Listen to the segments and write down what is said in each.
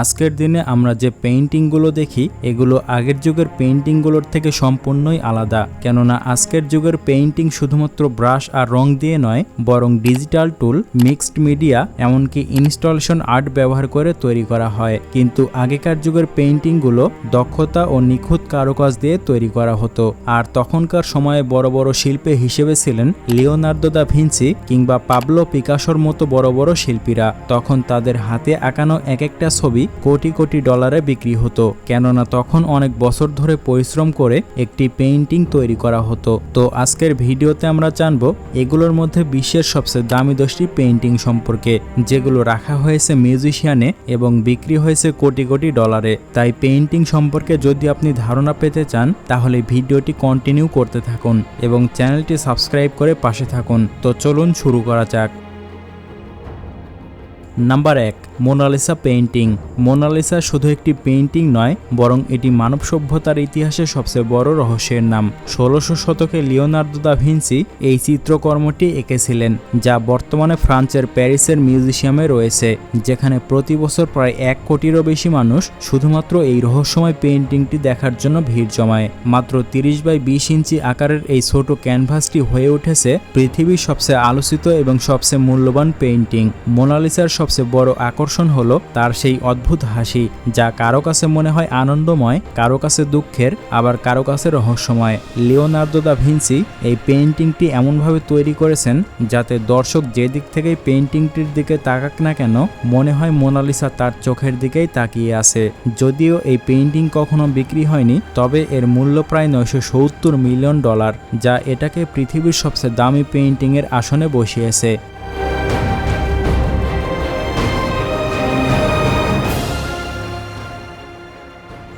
আজকের দিনে আমরা যে পেইন্টিংগুলো দেখি, এগুলো আগের যুগের পেইন্টিংগুলোর থেকে সম্পূর্ণই আলাদা। কেননা আজকের যুগের পেইন্টিং শুধুমাত্র ব্রাশ আর রং দিয়ে নয়, বরং ডিজিটাল টুল মিক্সড মিডিয়া এমনকি ইনস্টলেশন আর্ট ব্যবহার করে তৈরি করা হয়। কিন্তু আগেকার যুগের পেইন্টিংগুলো দক্ষতা ও নিখুঁত কারুকাজ দিয়ে তৈরি করা হতো। আর তখনকার সময়ে বড় বড় শিল্পে হিসেবে ছিলেন লিওনার্দো দা ভিঞ্চি কিংবা পাবলো পিকাসোর মতো বড় বড় শিল্পীরা। তখন তাদের হাতে আঁকানো এক একটা ছবি কোটি কোটি ডলারে বিক্রি হতো, কেননা তখন অনেক বছর ধরে পরিশ্রম করে একটি পেইন্টিং তৈরি করা হতো। তো আজকের ভিডিওতে আমরা জানব, এগুলোর মধ্যে বিশ্বের সবচেয়ে দামি দশটি পেইন্টিং সম্পর্কে, যেগুলো রাখা হয়েছে মিউজিশিয়ানে এবং বিক্রি হয়েছে কোটি কোটি ডলারে। তাই পেইন্টিং সম্পর্কে যদি আপনি ধারণা পেতে চান, তাহলে ভিডিওটি কন্টিনিউ করতে থাকুন এবং চ্যানেলটি সাবস্ক্রাইব করে পাশে থাকুন। তো চলুন শুরু করা যাক। নাম্বার এক মোনালিসা পেইন্টিং মোনালিসা শুধু একটি পেইন্টিং নয়, বরং এটি মানব সভ্যতার ইতিহাসে সবচেয়ে বড় রহস্যের নাম। ষোলোশো শতকে লিওনার্দো দা ভিনসি এই চিত্রকর্মটি এঁকেছিলেন, যা বর্তমানে ফ্রান্সের প্যারিসের মিউজিয়ামে রয়েছে, যেখানে প্রতি বছর প্রায় এক কোটিরও বেশি মানুষ শুধুমাত্র এই রহস্যময় পেইন্টিংটি দেখার জন্য ভিড় জমায়। মাত্র তিরিশ বাই বিশ ইঞ্চি আকারের এই ছোট ক্যানভাসটি হয়ে উঠেছে পৃথিবীর সবচেয়ে আলোচিত এবং সবচেয়ে মূল্যবান পেইন্টিং মোনালিসার সবচেয়ে বড় আকর্ষণ হলো তার সেই অদ্ভুত হাসি, যা কারও কাছে মনে হয় আনন্দময়, কারও কাছে দুঃখের, আবার কারও কাছে রহস্যময়। লিওনার্দো দা ভিনসি এই পেইন্টিংটি এমনভাবে তৈরি করেছেন যাতে দর্শক যে দিক থেকেই পেইন্টিংটির দিকে তাকাক না কেন, মনে হয় মোনালিসা তার চোখের দিকেই তাকিয়ে আছে। যদিও এই পেইন্টিং কখনো বিক্রি হয়নি, তবে এর মূল্য প্রায় নয়শো সত্তর মিলিয়ন ডলার, যা এটাকে পৃথিবীর সবচেয়ে দামি পেইন্টিংয়ের আসনে বসিয়েছে।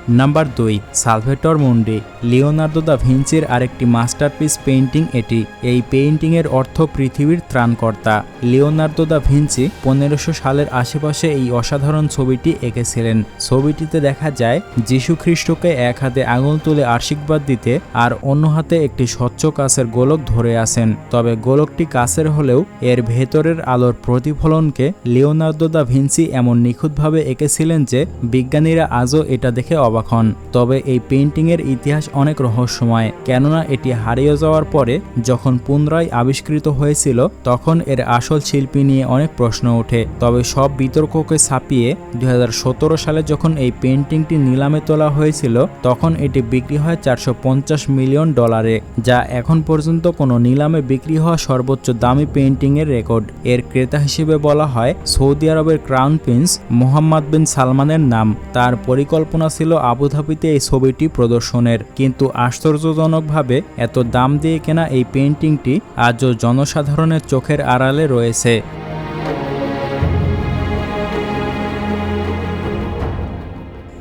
নাম্বার দুই, সালভেটর মুন্ডি। লিওনার্দো দা ভিঞ্চির আরেকটি মাস্টারপিস পেইন্টিং এটি। এই পেইন্টিংয়ের অর্থ পৃথিবীর ত্রাণকর্তা। লিওনার্দো দা ভিঞ্চি পনেরোশো সালের আশেপাশে এই অসাধারণ ছবিটি এঁকেছিলেন। ছবিটিতে দেখা যায় যীশু খ্রিস্টকে এক হাতে আঙুল তুলে আশীর্বাদ দিতে আর অন্য হাতে একটি স্বচ্ছ কাছের গোলক ধরে আছেন। তবে গোলকটি কাছের হলেও এর ভেতরের আলোর প্রতিফলনকে লিওনার্দো দা ভিঞ্চি এমন নিখুঁতভাবে এঁকেছিলেন যে, বিজ্ঞানীরা আজও এটা দেখে অবাক। হন। তবে এই পেন্টিংয়ের ইতিহাস অনেক রহস্যময়, কেননা এটি হারিয়ে যাওয়ার পরে যখন পুনরায় আবিষ্কৃত হয়েছিল, তখন এর আসল শিল্পী নিয়ে অনেক প্রশ্ন ওঠে। তবে সব বিতর্ককে ছাপিয়ে দু হাজার সতেরো সালে যখন এই পেন্টিংটি নিলামে তোলা হয়েছিল, তখন এটি বিক্রি হয় চারশো পঞ্চাশ মিলিয়ন ডলারে, যা এখন পর্যন্ত কোনো নিলামে বিক্রি হওয়া সর্বোচ্চ দামি পেইন্টিংয়ের রেকর্ড। এর ক্রেতা হিসেবে বলা হয় সৌদি আরবের ক্রাউন প্রিন্স মোহাম্মদ বিন সালমানের নাম। তার পরিকল্পনা ছিল আবুধাবিতে এই ছবিটি প্রদর্শনের। কিন্তু আশ্চর্যজনকভাবে এত দাম দিয়ে কেনা এই পেন্টিংটি আজও জনসাধারণের চোখের আড়ালে রয়েছে।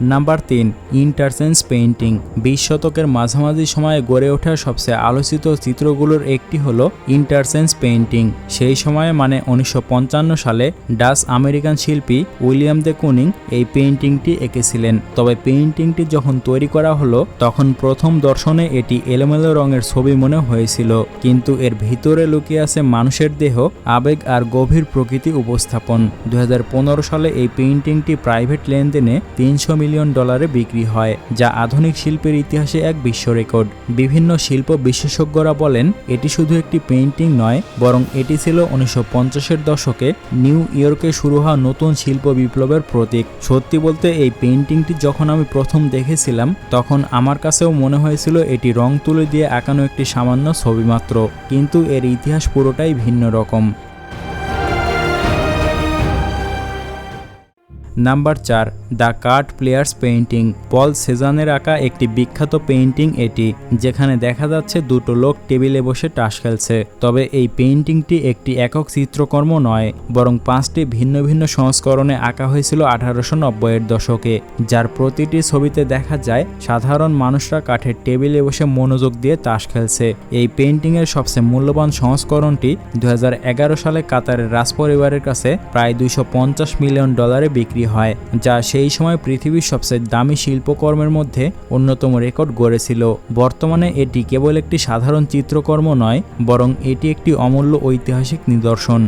নাম্বার তিন, ইন্টারসেন্স পেইন্টিং। বিশ শতকের মাঝামাঝি সময়ে গড়ে ওঠা সবচেয়ে আলোচিত চিত্রগুলোর একটি হল ইন্টারসেন্স পেইন্টিং। সেই সময়ে মানে উনিশশো পঞ্চান্ন সালে ডাচ আমেরিকান শিল্পী উইলিয়াম দে কুনিং এই পেইন্টিংটি এঁকেছিলেন। তবে পেইন্টিংটি যখন তৈরি করা হলো, তখন প্রথম দর্শনে এটি এলোমেলো রঙের ছবি মনে হয়েছিল। কিন্তু এর ভিতরে লুকিয়ে আছে মানুষের দেহ, আবেগ আর গভীর প্রকৃতি উপস্থাপন। দু হাজার পনেরো সালে এই পেইন্টিংটি প্রাইভেট লেনদেনে তিনশো মিলিয়ন ডলারে বিক্রি হয়, যা আধুনিক শিল্পের ইতিহাসে এক বিশ্ব রেকর্ড। বিভিন্ন শিল্প বিশেষজ্ঞরা বলেন, এটি শুধু একটি পেইন্টিং নয়, বরং এটি ছিল উনিশশো পঞ্চাশের দশকে নিউ ইয়র্কে শুরু হওয়া নতুন শিল্প বিপ্লবের প্রতীক। সত্যি বলতে, এই পেইন্টিংটি যখন আমি প্রথম দেখেছিলাম, তখন আমার কাছেও মনে হয়েছিল এটি রং তুলে দিয়ে আঁকানো একটি সামান্য ছবি মাত্র কিন্তু এর ইতিহাস পুরোটাই ভিন্ন রকম। নাম্বার চার, the card players painting. Paul সেজানের আঁকা একটি বিখ্যাত পেইন্টিং এটি, যেখানে দেখা যাচ্ছে দুটো লোক টেবিলে বসে টাস খেলছে। তবে এই পেইন্টিংটি একটি একক চিত্রকর্ম নয়, বরং পাঁচটি ভিন্ন ভিন্ন সংস্করণে আঁকা হয়েছিল আঠারোশো নব্বইয়ের দশকে, যার প্রতিটি ছবিতে দেখা যায় সাধারণ মানুষরা কাঠের টেবিলে বসে মনোযোগ দিয়ে তাস খেলছে। এই পেইন্টিংয়ের সবচেয়ে মূল্যবান সংস্করণটি দু হাজার এগারো সালে কাতারের রাজপরিবারের কাছে প্রায় দুইশো পঞ্চাশ মিলিয়ন ডলারে বিক্রি হয়, যা সেই সময় পৃথিবীর সবচেয়ে দামি শিল্পকর্মের মধ্যে অন্যতম রেকর্ড গড়েছিল। বর্তমানে এটি কেবল একটি সাধারণ চিত্রকর্ম নয়, বরং এটি একটি অমূল্য ঐতিহাসিক নিদর্শন।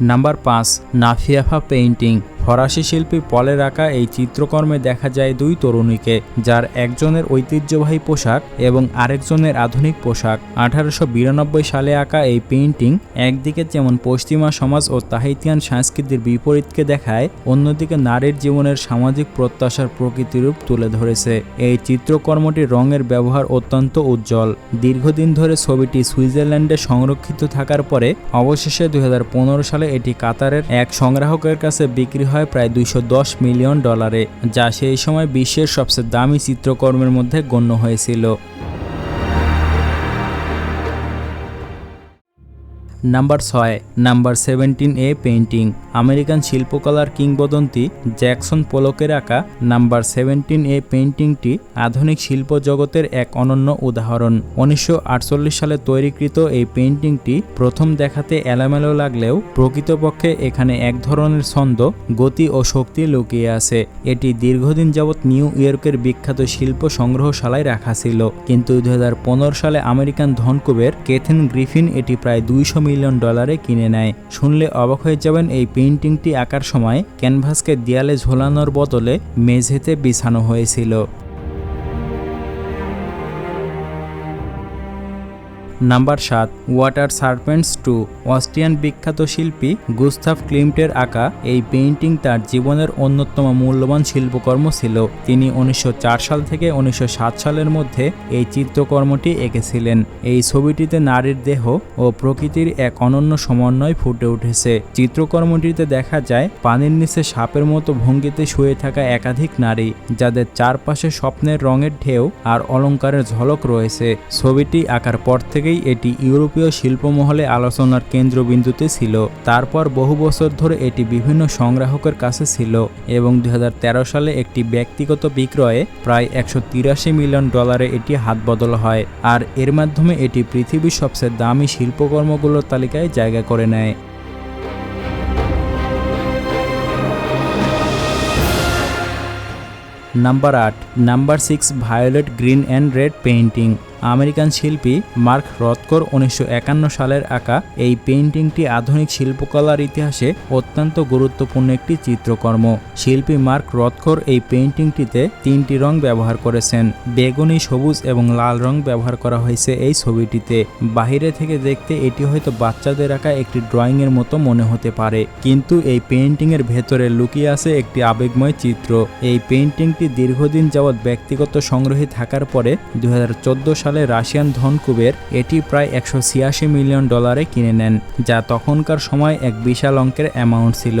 নাম্বার পাঁচ, নাফিয়াফা পেইন্টিং। ফরাসি শিল্পী পলের আঁকা এই চিত্রকর্মে দেখা যায় দুই তরুণীকে, যার একজনের ঐতিহ্যবাহী পোশাক এবং আরেকজনের আধুনিক পোশাক। আঠারোশো বিরানব্বই সালে আঁকা এই পেইন্টিং একদিকে যেমন পশ্চিমা সমাজ ও তাহিতিয়ান সংস্কৃতির বিপরীতকে দেখায়, অন্যদিকে নারীর জীবনের সামাজিক প্রত্যাশার প্রকৃতিরূপ তুলে ধরেছে। এই চিত্রকর্মটির রঙের ব্যবহার অত্যন্ত উজ্জ্বল। দীর্ঘদিন ধরে ছবিটি সুইজারল্যান্ডে সংরক্ষিত থাকার পরে, অবশেষে দুই হাজার পনেরো সালে এটি কাতারের এক সংগ্রাহকের কাছে বিক্রি হয়। প্রায় দুইশো দশ মিলিয়ন ডলারে, যা সেই সময় বিশ্বের সবচেয়ে দামি চিত্রকর্মের মধ্যে গণ্য হয়েছিল। নাম্বার ছয়, number seventeen A painting. American শিল্পকলার কিংবদন্তি জ্যাকসন পোলকের আঁকা নাম্বার সেভেন্টিন এ পেইন্টিংটি আধুনিক শিল্প জগতের এক অনন্য উদাহরণ। উনিশশো আটচল্লিশ সালে তৈরিকৃত এই পেইন্টিংটি প্রথম দেখাতে এলোমেলো লাগলেও প্রকৃতপক্ষে এখানে এক ধরনের ছন্দ, গতি ও শক্তি লুকিয়ে আছে। এটি দীর্ঘদিন যাবৎ নিউ ইয়র্কের বিখ্যাত শিল্প সংগ্রহশালায় রাখা ছিল। কিন্তু দু হাজার পনেরো সালে আমেরিকান ধনকুবের কেথেন গ্রিফিন এটি প্রায় দুইশো মিলিয়ন ডলারে কিনে নেয়। শুনলে অবাক হয়ে যাবেন এই পেইন্টিংটি আঁকার সময় ক্যানভাসকে দেয়ালে ঝোলানোর বদলে মেঝেতে বিছানো হয়েছিল। নাম্বার সাত ওয়াটার সার্পেন্টস টু অস্ট্রিয়ান বিখ্যাত শিল্পী গুস্তাফ ক্লিমটের আঁকা এই পেইন্টিং তার জীবনের অন্যতম মূল্যবান শিল্পকর্ম ছিল। তিনি উনিশশো চার সাল থেকে উনিশশো সাত সালের মধ্যে এই চিত্রকর্মটি এঁকেছিলেন। এই ছবিটিতে নারীর দেহ ও প্রকৃতির এক অনন্য সমন্বয় ফুটে উঠেছে। চিত্রকর্মটিতে দেখা যায়, পানির নিচে সাপের মতো ভঙ্গিতে শুয়ে থাকা একাধিক নারী, যাদের চারপাশে স্বপ্নের রঙের ঢেউ আর অলংকারের ঝলক রয়েছে। ছবিটি আঁকার পর থেকে থেকেই এটি ইউরোপীয় শিল্পমহলে আলোচনার কেন্দ্রবিন্দুতে ছিল। তারপর বহু বছর ধরে এটি বিভিন্ন সংগ্রাহকের কাছে ছিল এবং দু হাজার তেরো সালে একটি ব্যক্তিগত বিক্রয়ে প্রায় একশো তিরাশি মিলিয়ন ডলারে এটি হাত বদল হয় আর এর মাধ্যমে এটি পৃথিবীর সবচেয়ে দামি শিল্পকর্মগুলোর তালিকায় জায়গা করে নেয়। নাম্বার আট, number six, violet green and red painting. American শিল্পী মার্ক রথকর উনিশশো একান্ন সালের আঁকা এই পেইন্টিংটি আধুনিক শিল্পকলার ইতিহাসে অত্যন্ত গুরুত্বপূর্ণ একটি চিত্রকর্ম। শিল্পী মার্ক রথকর এই পেইন্টিংটিতে তিনটি রং ব্যবহার করেছেন। বেগুনি, সবুজ এবং লাল রং ব্যবহার করা হয়েছে এই ছবিটিতে। বাহিরে থেকে দেখতে এটি হয়তো বাচ্চাদের আঁকা একটি ড্রয়িংয়ের মতো মনে হতে পারে। কিন্তু এই পেইন্টিংয়ের ভেতরে লুকিয়ে আছে একটি আবেগময় চিত্র। এই পেইন্টিংটি দীর্ঘদিন যাবৎ ব্যক্তিগত সংগ্রহে থাকার পরে দুই হাজার চোদ্দ সালে রাশিয়ান ধনকুবের এটি প্রায় একশো ছিয়াশি মিলিয়ন ডলারে কিনে নেন, যা তখনকার সময় এক বিশাল অঙ্কের অ্যামাউন্ট ছিল।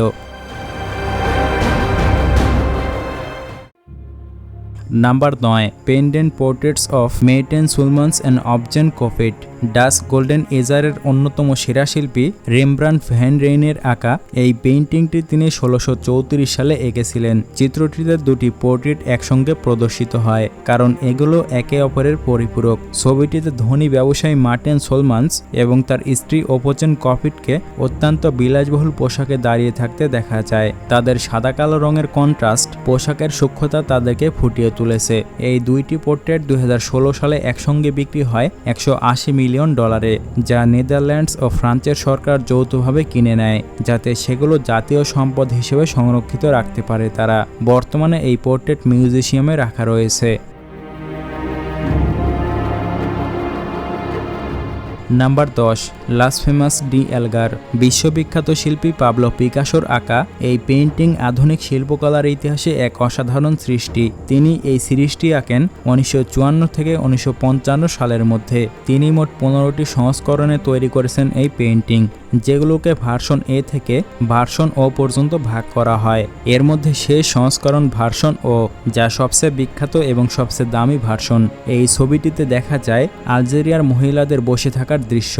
নাম্বার নয় pendant portraits of Maerten Soolmans and Oopjen Coppit Dutch golden এজারের অন্যতম সেরা শিল্পী রেমব্রান্ড ভ্যান রেইনের আঁকা এই পেইন্টিংটি তিনি ষোলোশো চৌত্রিশ সালে এঁকেছিলেন। চিত্রটিতে দুটি পোর্ট্রেট একসঙ্গে প্রদর্শিত হয়, কারণ এগুলো একে অপরের পরিপূরক। ছবিটিতে ধনী ব্যবসায়ী মার্টেন সোলমান্স এবং তার স্ত্রী ওপোচেন কফিটকে অত্যন্ত বিলাসবহুল পোশাকে দাঁড়িয়ে থাকতে দেখা যায়। তাদের সাদা কালো রঙের কন্ট্রাস্ট পোশাকের সূক্ষ্মতা তাদেরকে ফুটিয়ে তুলেছে। এই দুইটি পোর্ট্রেট দুই হাজার ষোলো সালে একসঙ্গে বিক্রি হয় একশো মিলিয়ন ডলারে, যা নেদারল্যান্ডস ও ফ্রান্সের সরকার যৌথভাবে কিনে নেয়, যাতে সেগুলো জাতীয় সম্পদ হিসেবে সংরক্ষিত রাখতে পারে তারা। বর্তমানে এই পোর্ট্রেট মিউজিয়ামে রাখা রয়েছে। নাম্বার দশ লাস ফেমাস ডি এলগার, বিশ্ববিখ্যাত শিল্পী পাবলো পিকাসোর আঁকা এই পেইন্টিং আধুনিক শিল্পকলার ইতিহাসে এক অসাধারণ সৃষ্টি। তিনি এই সিরিজটি আঁকেন উনিশশো চুয়ান্ন থেকে উনিশশো পঞ্চান্ন সালের মধ্যে। তিনি মোট পনেরোটি সংস্করণে তৈরি করেছেন এই পেইন্টিং। যেগুলোকে ভার্সন এ থেকে ভার্সন ও পর্যন্ত ভাগ করা হয়। এর মধ্যে শেষ সংস্করণ ভার্সন ও, যা সবচেয়ে বিখ্যাত এবং সবচেয়ে দামি ভার্সন। এই ছবিটিতে দেখা যায় আলজেরিয়ার মহিলাদের বসে থাকার দৃশ্য,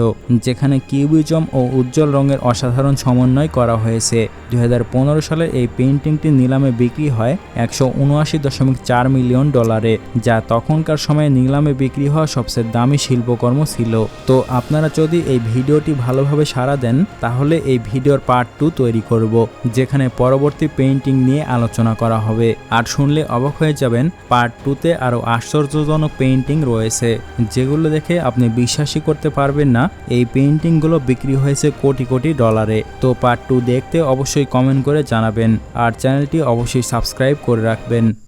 যেখানে কিউবিজম ও উজ্জ্বল রঙের অসাধারণ সমন্বয় করা হয়েছে। দুই হাজার পনেরো সালে এই পেইন্টিংটি নিলামে বিক্রি হয় একশো উনআশি দশমিক চার মিলিয়ন ডলারে, যা তখনকার সময়ে নিলামে বিক্রি হওয়া সবচেয়ে দামি শিল্পকর্ম ছিল। তো আপনারা যদি এই ভিডিওটি ভালোভাবে সারা দেন, তাহলে এই ভিডিওর পার্ট টু তৈরি করব, যেখানে পরবর্তী পেইন্টিং নিয়ে আলোচনা করা হবে। আর শুনলে অবাক হয়ে যাবেন পার্ট টুতে আরও আশ্চর্যজনক পেইন্টিং রয়েছে, যেগুলো দেখে আপনি বিশ্বাসই করতে পারবেন না, এই পেইন্টিংগুলো বিক্রি হয়েছে কোটি কোটি ডলারে তো পার্ট টু দেখতে অবশ্যই কমেন্ট করে জানাবেন, আর চ্যানেলটি অবশ্যই সাবস্ক্রাইব করে রাখবেন।